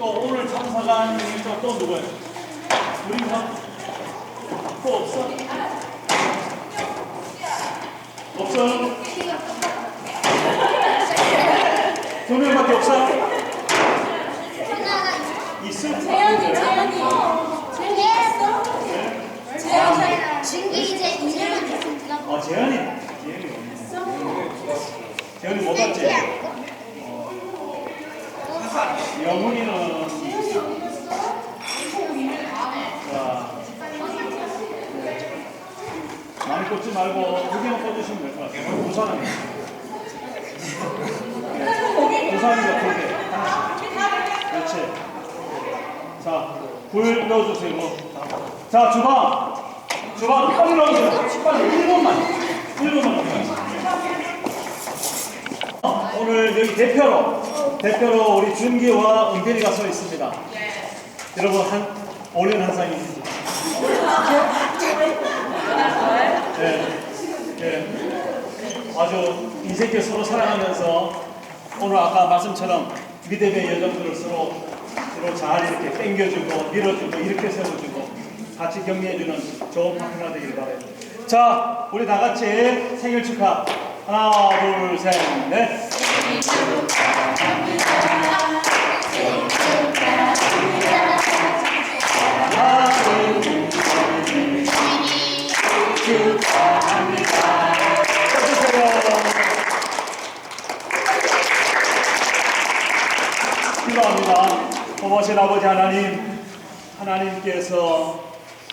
또 오늘 참석한 또, 또 누구예요? 우리가 또 없어? 없어? 두 명밖에 없어? 있어? 재현이, 재현이. 재현이 했어? 재현이. 준기 이제 됐으면 들어가. 어, 재현이. 재현이 없네. 재현이 못 왔지? 영훈이는? 자, 많이 꽂지 말고 두 개만 꽂으시면 될 것 같아요. 부산은 네. 부산이가 두 개. 하나씩. 그렇지. 자, 불 넣어주세요. 자, 주방. 주방 빨리 넣어주세요. 빨리 1분만. 1분만. 어, 오늘 여기 대표로 대표로 우리 준기와 은빈이가 서 있습니다. 여러분 한 올해는 한 상이시죠? 네, 네. 아주 인생께 서로 사랑하면서 오늘 아까 말씀처럼 믿음의 여정들을 서로 서로 잘 이렇게 당겨주고 밀어주고 이렇게 세워주고 같이 격려해주는 좋은 파트너가 되길 바래요. 자, 우리 다 같이 생일 축하. 하나, 둘, 셋, 넷. 기도합니다. 고마우신 아버지 하나님, 하나님께서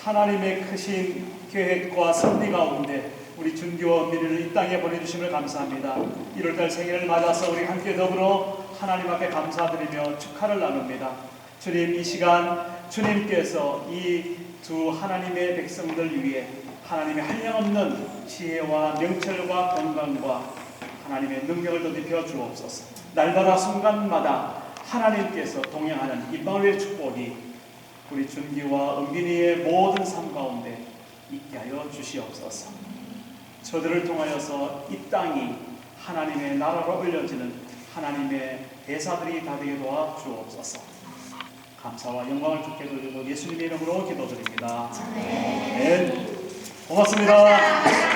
하나님의 크신 계획과 섭리 가운데 우리 준교와 미래를 이 땅에 보내주심을 감사합니다. 1월달 생일을 맞아서 우리 함께 더불어 하나님 앞에 감사드리며 축하를 나눕니다. 주님 이 시간 주님께서 이 두 하나님의 백성들 위해 하나님의 한량없는 지혜와 명철과 건강과 하나님의 능력을 더입혀 주옵소서. 날마다 순간마다 하나님께서 동행하는 임마누의 축복이 우리 준기와 은빈이의 모든 삶 가운데 있게 하여 주시옵소서. 저들을 통하여서 이 땅이 하나님의 나라로 올려지는 하나님의 대사들이 다 되게 도와 주옵소서. 감사와 영광을 주께 돌리고 예수님의 이름으로 기도드립니다. 네. 고맙습니다.